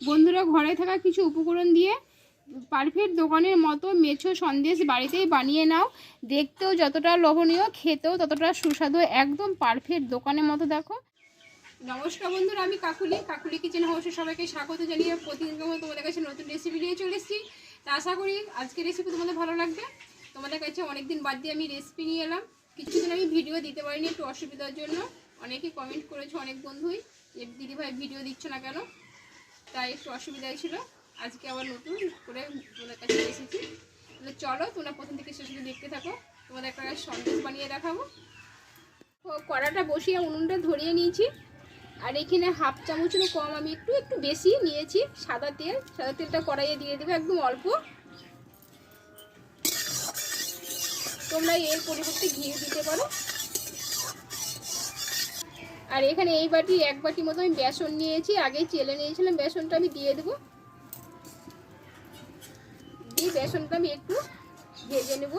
বন্ধুরা ঘরে থাকা কিছু উপকরণ দিয়ে পারফেক্ট দোকানের মতো মেছো সন্দেশ বাড়িতেই বানিয়ে নাও। দেখতেও যতটা লোভনীয়, খেতেও ততটা সুস্বাদু, একদম পারফেক্ট দোকানের মতো দেখো। নমস্কার বন্ধুরা, আমি কাকুলি। কাকুলি কিচেন হাউসে সবাইকে স্বাগত জানিয়ে প্রতিদিন মতো তোমাদের কাছে নতুন রেসিপি নিয়ে চলে এসেছি। তা আশা করি আজকের রেসিপি তোমাদের ভালো লাগবে। তোমাদের কাছে অনেকদিন বাদ দিয়ে আমি রেসিপি নিয়ে এলাম। কিছুদিন আমি ভিডিও দিতে পারিনি, একটু অসুবিধার জন্য। অনেকে কমেন্ট করেছে অনেক বন্ধুই যে, দিদিভাই ভিডিও দিচ্ছ না কেন? তাই একটু অসুবিধাই ছিল। আজকে আবার নতুন করে তোমাদের কাছে এসেছি। তাহলে চলো, তোমরা প্রথম থেকে শেষ অবধি দেখতে থাকো। তোমাদের একটা সন্দেশ বানিয়ে দেখাবো। কড়াটা বসিয়ে উনুনটা ধরিয়ে নিয়েছি। আর এখানে হাফ চামচেরও কম আমি একটু একটু বেশি নিয়েছি। সাদা তেল, সাদা তেলটা কড়াইয়ে দিয়ে দেবো একদম অল্প। তোমরা এর পরিবর্তে ঘি দিতে পারো। আর এখানে এই বাটি, এক বাটি মতো আমি বেসন নিয়েছি। আগেই চেলে নিয়েছিলাম, বেসনটা আমি দিয়ে দেবো। দিয়ে বেসনটা আমি একটু ভেজে নেব।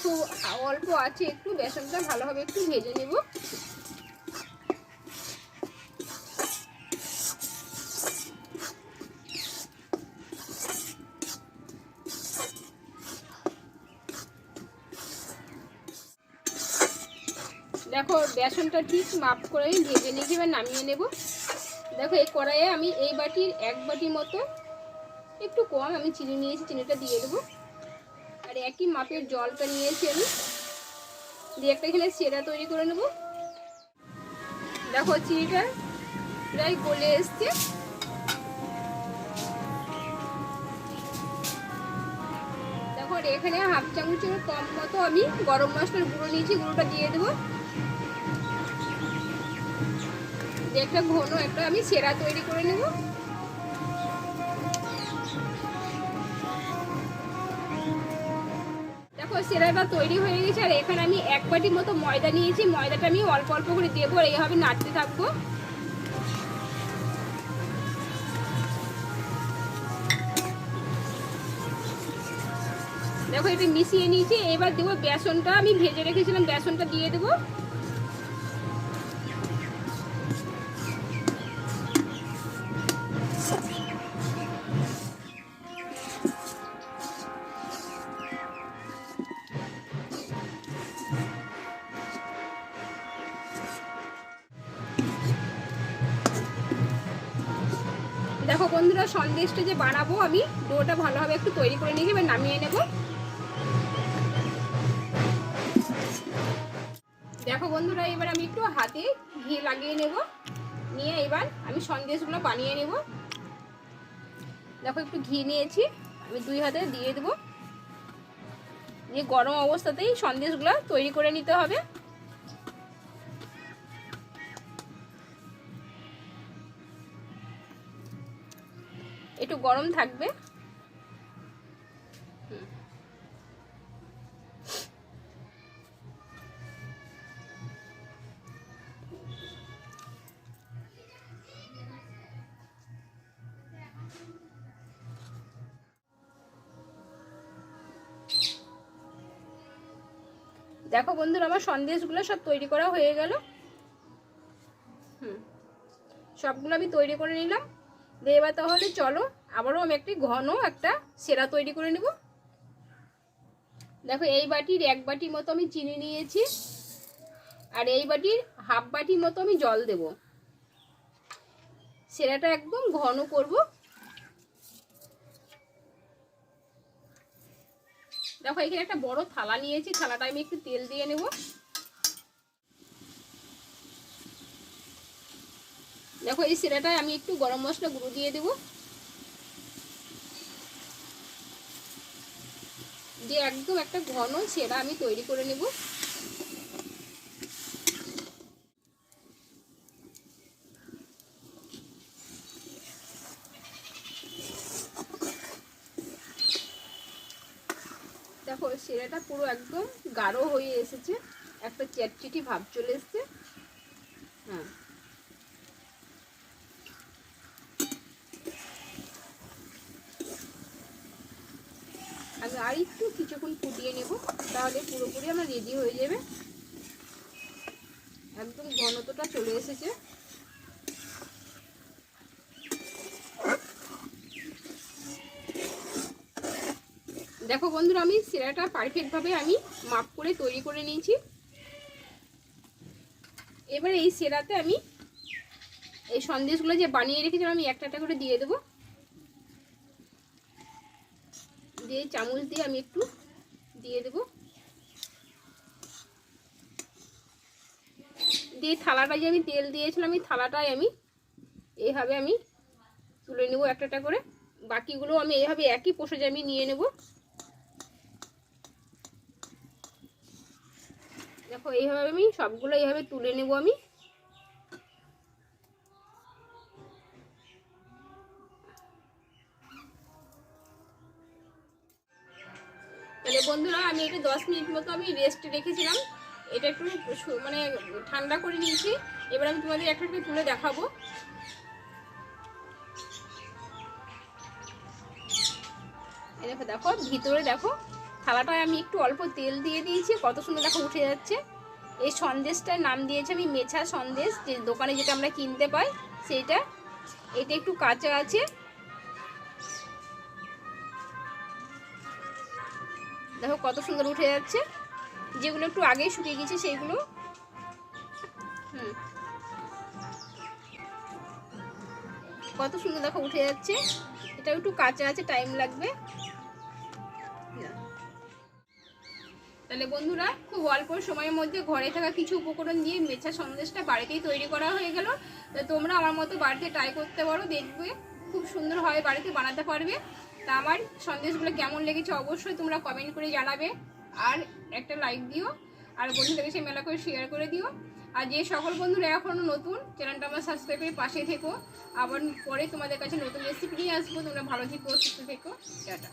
খুব অল্প আছে একটু, বেসনটা ভালোভাবে একটু ভেজে নেব। দেখো, বেসনটা ঠিক মাপ করে ভেজে নিয়ে এবার নামিয়ে নেব। দেখো, এই কড়াইয়ে আমি এই বাটির এক বাটি মতো, একটু কম, আমি চিনি নিয়েছি, চিনিটা দিয়ে দেবো। আর একই মাপের জলটা নিয়েছি আমি। দিয়ে একটা এখানে সেরা তৈরি করে নেব। দেখো, চিনিটা প্রায় গলে এসছে। আর এখানে হাফ চামচের কম মতো আমি গরম মশলার গুঁড়ো নিয়েছি, গুঁড়োটা দিয়ে দেবো। একটা ঘন একটা আমি সেরা তৈরি করে নেব। দেখো সেরাটা তৈরি হয়ে গেছে, আর এখানে আমি এক বাটি মতো ময়দা নিয়েছি, ময়দাটা আমি অল্প অল্প করে দেবো, আর এইভাবে নাড়তে থাকব। দেখো, এটা মিশিয়ে নিয়েছি। এবার দেবো বেসনটা। আমি ভেজে রেখেছিলাম, বেসনটা দিয়ে দেবো। দেখো বন্ধুরা সন্দেশটা যে বানাবো আমি, ডোটা ভালোভাবে একটু তৈরি করে নিয়েছি, এবার নামিয়ে নেব। দেখো বন্ধুরা, এবার আমি একটু হাতে ঘি লাগিয়ে নেব। নিয়ে এবার আমি সন্দেশগুলো বানিয়ে নেব। দেখো, একটু ঘি নিয়েছি, আমি দুই হাতে দিয়ে দেবো। দিয়ে গরম অবস্থাতেই সন্দেশগুলো তৈরি করে নিতে হবে। একটু গরম থাকবে। দেখো বন্ধুরা, আমার সন্দেশগুলো সব তৈরি করা হয়ে গেল। হুম, সবগুলো আমি তৈরি করে নিলাম। এবার তাহলে চলো, আবারও আমি একটি ঘন একটা সেরা তৈরি করে নেব। দেখো, এই বাটির এক বাটি মতো আমি চিনি নিয়েছি, আর এই বাটির হাফ বাটি মতো আমি জল দেব। সেরাটা একদম ঘন করব। দেখো, এখানে একটা বড় থালা নিয়েছি, থালাটা আমি একটু তেল দিয়ে নেব। দেখো, এই সিরাটায় আমি একটু গরম মশলা গুঁড়ো দিয়ে দেবো। দিয়ে একদম একটা ঘন সেরা আমি তৈরি করে নেব দেখো সেরাটা পুরো একদম গাঢ় হয়ে এসেছে। একটা চ্যাটচিটি ভাব চলে এসছে। হ্যাঁ। আমি আর একটু কিছুক্ষণ ফুটিয়ে নেব, তাহলে পুরোপুরি আমার রেডি হয়ে যাবে। একদম ঘনত্বটা চলে এসেছে। দেখো বন্ধুরা, আমি সিরাটা পারফেক্টভাবে আমি মাপ করে তৈরি করে নিয়েছি। এবারে এই সেরাতে আমি এই সন্দেশগুলো যে বানিয়ে রেখেছিলাম, আমি একটা একটা করে দিয়ে দেবো। দিয়ে চামচ দিয়ে আমি একটু দিয়ে দেবো। দিয়ে থালাটা যে আমি তেল দিয়েছিলাম আমি থালাটাই আমি এইভাবে আমি তুলে নেব একটা একটা করে। বাকিগুলো আমি এইভাবে একই পোষে আমি নিয়ে নেব। দেখো, এইভাবে আমি সবগুলো এইভাবে তুলে নেব আমি। তাহলে বন্ধুরা, আমি এটা দশ মিনিট মতো আমি রেস্ট রেখেছিলাম। এটা একটু মানে ঠান্ডা করে নিয়েছি। এবার আমি তোমাদের একটা একটা তুলে দেখাবো। দেখো দেখো, ভিতরে দেখো। থালাটায় আমি একটু অল্প তেল দিয়ে দিয়েছি, কত সুন্দর দেখো উঠে যাচ্ছে। এই সন্দেশটার নাম দিয়েছি আমি মেছা সন্দেশ, যে দোকানে যেটা আমরা কিনতে পাই সেটা এটা একটু কাঁচা আছে। দেখো কত সুন্দর উঠে যাচ্ছে। যেগুলো একটু আগেই শুকিয়ে গেছে সেইগুলো। হুম। কত সুন্দর দেখো উঠে যাচ্ছে। এটা একটু কাঁচা আছে, টাইম লাগবে। তাহলে বন্ধুরা, খুব অল্প সময়ের মধ্যে ঘরে থাকা কিছু উপকরণ দিয়ে মেছা সন্দেশটা বাড়িতেই তৈরি করা হয়ে গেল। তো তোমরা আমার মতো বাড়িতে ট্রাই করতে পারো, দেখবে খুব সুন্দর হয় বাড়িতে বানাতে পারবে। তা আমার সন্দেশগুলো কেমন লেগেছে অবশ্যই তোমরা কমেন্ট করে জানাবে। আর একটা লাইক দিও, আর বন্ধুদের কাছে মেলা করে শেয়ার করে দিও। আর যে সকল বন্ধুরা এখনও নতুন চ্যানেলটা আমার সাবস্ক্রাইব করে পাশে থেকো। আবার পরে তোমাদের কাছে নতুন রেসিপি নিয়ে আসব, তোমরা ভালো থেকো, সুস্থ থেকো। টাটা।